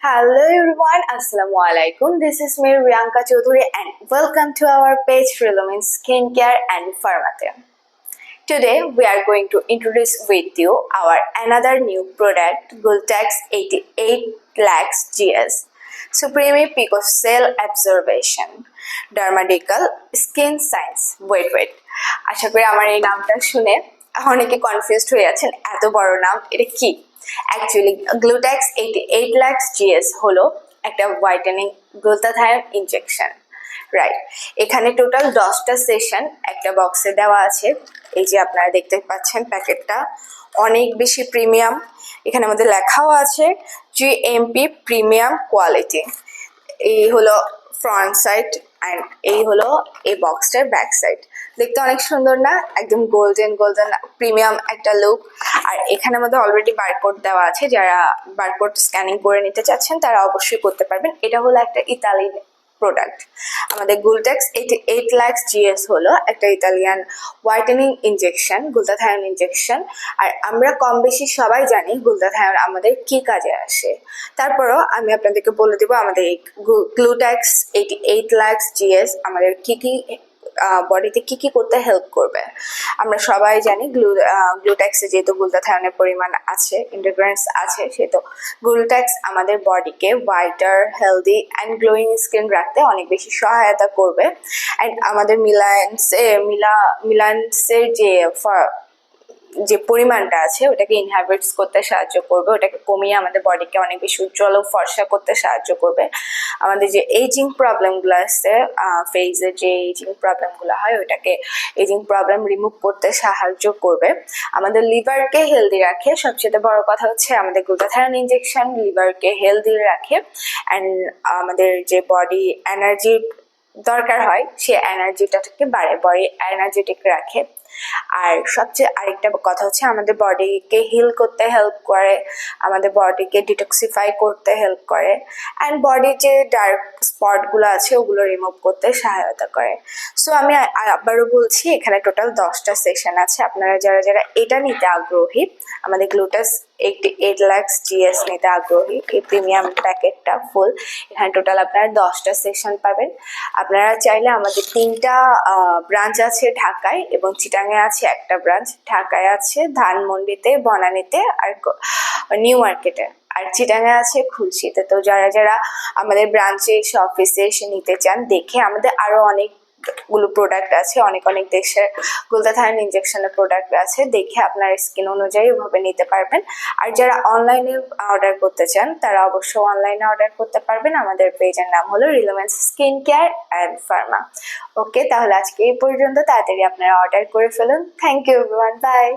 Hello everyone, Assalamu alaikum. This is me Riyanka Chaudhuri and welcome to our page Relumin Skincare and Pharmacy. Today we are going to introduce with you our another new product Gultex 88 lakhs GS. Supreme Pico Cell Absorption Dermadical Skin Science. Wait, wait. আশা করি আমার এই নামটা শুনে অনেকে confused হয়ে আছেন এত বড় নাম এটা কি actually Glutax eighty eight Lax GS হলো একটা হোয়াইটেনিং গ্লুতাথায়ন ইনজেকশন রাইট এখানে টোটাল দশটা সেশন একটা বক্সে দেওয়া আছে। এই যে আপনারা দেখতে পাচ্ছেন প্যাকেটটা। অনেক বেশি প্রিমিয়াম এখানে আমাদের লেখাও আছে জি এমপি প্রিমিয়াম কোয়ালিটি এই হলো ফ্রন্ট সাইড অ্যান্ড এই হলো এই বক্সটার ব্যাক সাইড দেখতে অনেক সুন্দর না? একদম গোল্ডেন গোল্ডেন প্রিমিয়াম একটা লুক আর এখানে মধ্যে অলরেডি বারকোড দেওয়া আছে। যারা বারকোড স্ক্যানিং করে নিতে চাচ্ছেন, তারা অবশ্যই করতে পারবেন। এটা হলো একটা ইতালি প্রোডাক্ট আমাদের Glutax eighty eight Lax GS হলো একটা Italian whitening injection glutathione injection আর আমরা কম বেশি সবাই জানি গুলতাথায়ন আমাদের কি কাজে আসে। তারপরও আমি আপনাদেরকে বলে দেবো আমাদের এই Glutax eighty eight lax GS আমাদের কী কি বডিতে কি কি করতে হেল্প করবে? আমরা সবাই জানি গ্লু গ্লুট্যাক্সে যেহেতু গ্লুটাথায়নের পরিমাণ আছে ইন্টারগ্রেন্স আছে, সেহেতু গ্লুট্যাক্স আমাদের বডিকে whiter healthy and glowing skin রাখতে অনেক বেশি সহায়তা করবে। অ্যান্ড আমাদের মিলায়েন্সে মিলা মিলায়েন্সের যে যে পরিমাণটা আছে, ওটাকে ইনহ্যাবিটস করতে সাহায্য করবে, ওটাকে কমিয়ে আমাদের বডিকে অনেক বেশি উজ্জ্বল ও ফর্সা করতে সাহায্য করবে। আমাদের যে এইজিং প্রবলেমগুলো আছে ফেজের যে এইজিং প্রবলেমগুলো হয়, ওটাকে এইজিং প্রবলেম রিমুভ করতে সাহায্য করবে। আমাদের লিভারকে হেলদি রাখে, সবচেয়ে বড় কথা হচ্ছে আমাদের গ্লুটাথায়ন ইনজেকশন লিভারকে হেলদি রাখে। অ্যান্ড আমাদের যে বডি এনার্জি দরকার হয়, সে এনার্জিটাকে বাড়ে বডি এনার্জেটিক রাখে। আর সবচেয়ে আরেকটা কথা হচ্ছে, আমাদের বডিকে হিল করতে হেল্প করে, আমাদের বডিকে ডিটক্সিফাই করতে হেল্প করে। অ্যান্ড বডির যে ডার্ক স্পটগুলো আছে, ওগুলো রিমুভ করতে সহায়তা করে। সো আমি আবারও বলছি, এখানে টোটাল দশটা সেশন আছে। আপনারা যারা যারা এটা নিতে আগ্রহী, আমাদের Glutax eighty eight lax GS নিতে আগ্রহী। এই প্রিমিয়াম প্যাকেটটা ফুল এখানে টোটাল আপনারা দশটা সেকশন পাবেন। আপনারা চাইলে আমাদের তিনটা ব্রাঞ্চ আছে ঢাকায় এবং চিটাঙে আছে একটা ব্রাঞ্চ ঢাকায় আছে ধানমন্ডিতে, বনানীতে আর নিউ মার্কেটে আর চিটাঙে আছে খুলশিতে তো যারা যারা আমাদের ব্রাঞ্চে এসে অফিসে এসে নিতে চান, দেখে আমাদের আরও অনেক গুলো প্রোডাক্ট আছে, অনেক অনেক দেশের গ্লুতাথায়ন ইঞ্জেকশনের প্রোডাক্ট আছে, দেখে আপনার স্কিন অনুযায়ী ওভাবে নিতে পারবেন। আর যারা অনলাইনে অর্ডার করতে চান, তারা অবশ্য অনলাইনে অর্ডার করতে পারবেন। আমাদের পেজের নাম হলো রিলোমেন্স skin care and pharma okay তাহলে আজকে এই পর্যন্ত, তাড়াতাড়ি আপনারা অর্ডার করে ফেলুন। Thank you by